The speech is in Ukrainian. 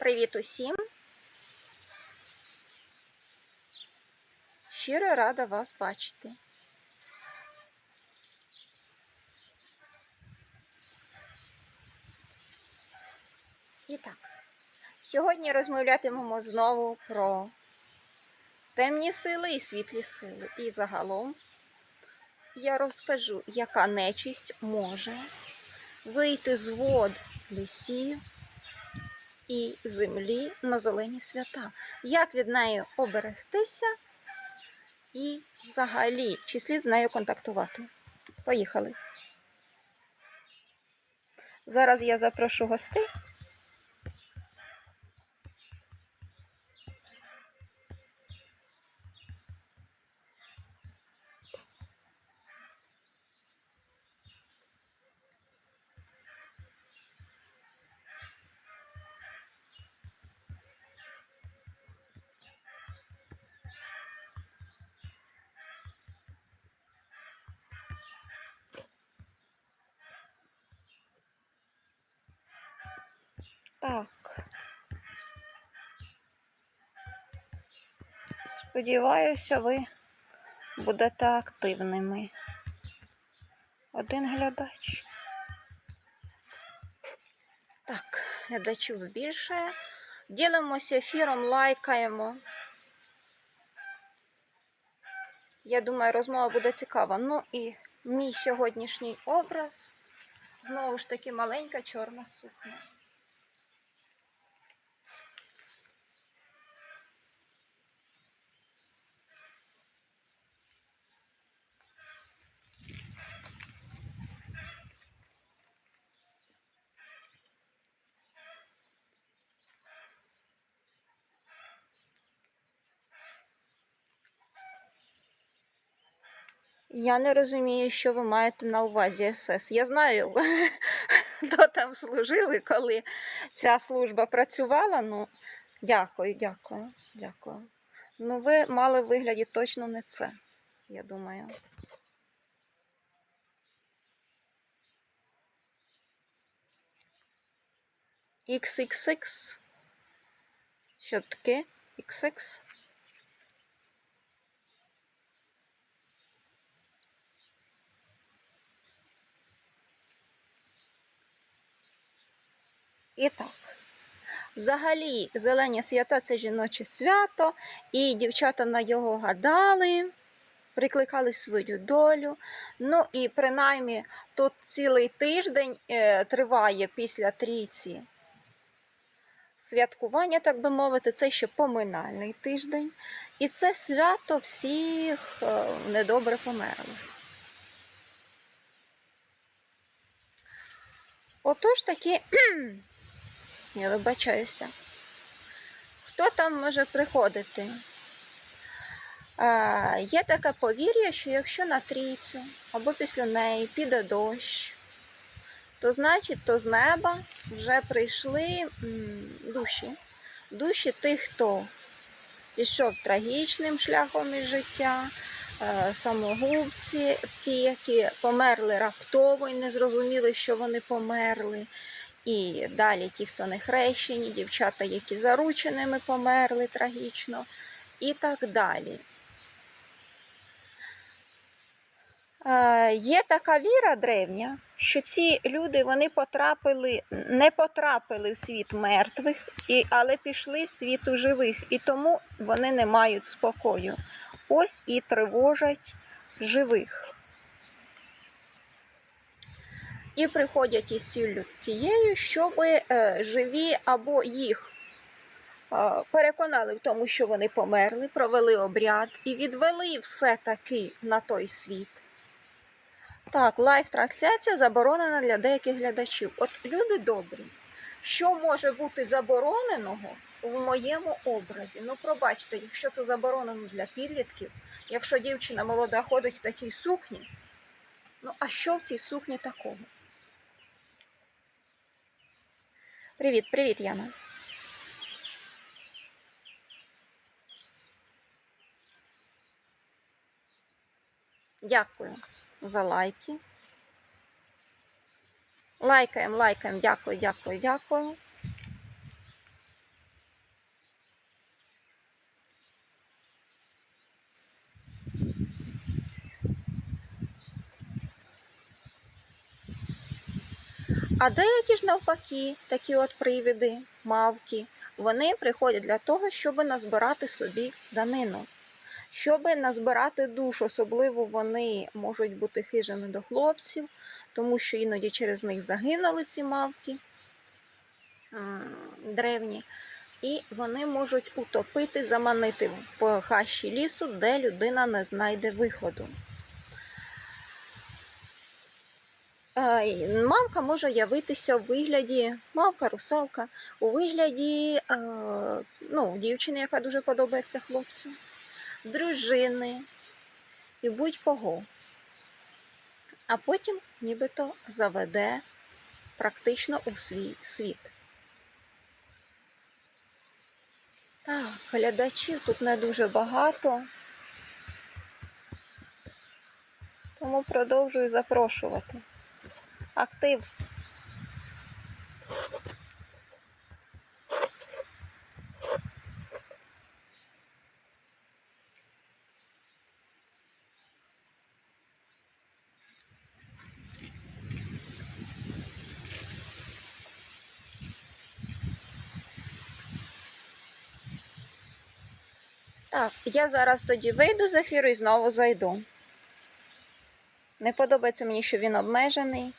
Привіт усім. Щиро рада вас бачити. І так, сьогодні розмовлятимемо знову про темні сили і світлі сили. І загалом я розкажу, яка нечисть може вийти з вод лісів і землі на зелені свята. Як від неї оберегтися і взагалі, чи слід з нею контактувати. Поїхали. Зараз я запрошу гостей. Так. Сподіваюся, ви будете активними. Один глядач. Так, глядачів більше. Ділимося ефіром, лайкаємо. Я думаю, розмова буде цікава. Ну і мій сьогоднішній образ знову ж таки маленька чорна сукня. Я не розумію, що ви маєте на увазі СС. Я знаю, хто там служив і коли ця служба працювала. Ну, дякую, дякую, дякую. Ну, ви мали в вигляді точно не це, я думаю. XXX. Що таке? XX? І так. Взагалі, зелені свята це жіноче свято, і дівчата на його гадали, прикликали свою долю. Ну і принаймні тут цілий тиждень е, триває після трійці святкування, так би мовити, це ще поминальний тиждень. І це свято всіх е, недобре померлих. Отож таки. Я вибачаюся. Хто там може приходити? А, Є таке повір'я, що якщо на трійцю або після неї піде дощ, то значить, то з неба вже прийшли душі. Душі тих, хто пішов трагічним шляхом із життя, е, самогубці, ті, які померли раптово і не зрозуміли, що вони померли. І далі ті, хто не хрещені, дівчата, які зарученими померли трагічно, і так далі. Е, Є така віра древня, що ці люди вони потрапили, не потрапили в світ мертвих, і, але пішли світу живих, і тому вони не мають спокою. Ось і тривожать живих. І приходять із ціллю тією, щоб е, живі або їх е, переконали в тому, що вони померли, провели обряд і відвели все-таки на той світ. Так, лайв-трансляція заборонена для деяких глядачів. От люди добрі, що може бути забороненого в моєму образі? Ну, пробачте, якщо це заборонено для підлітків, якщо дівчина молода ходить в такій сукні, ну а що в цій сукні такого? Привіт, привіт, Яна. Дякую за лайки. Лайкаємо, лайкаємо, дякую, дякую, дякую. А деякі ж навпаки, такі от привіди, мавки, вони приходять для того, щоб назбирати собі данину, щоб назбирати душ. Особливо вони можуть бути хижими до хлопців, тому що іноді через них загинули ці мавки древні. І вони можуть утопити, заманити в хащі лісу, де людина не знайде виходу. Мавка може явитися у вигляді, мавка, русалка, у вигляді ну, дівчини, яка дуже подобається хлопцю, дружини і будь-кого. А потім нібито заведе практично у свій світ. Так, глядачів тут не дуже багато. Тому продовжую запрошувати. Актив. Так, я зараз тоді вийду з ефіру і знову зайду. Не подобається мені, що він обмежений.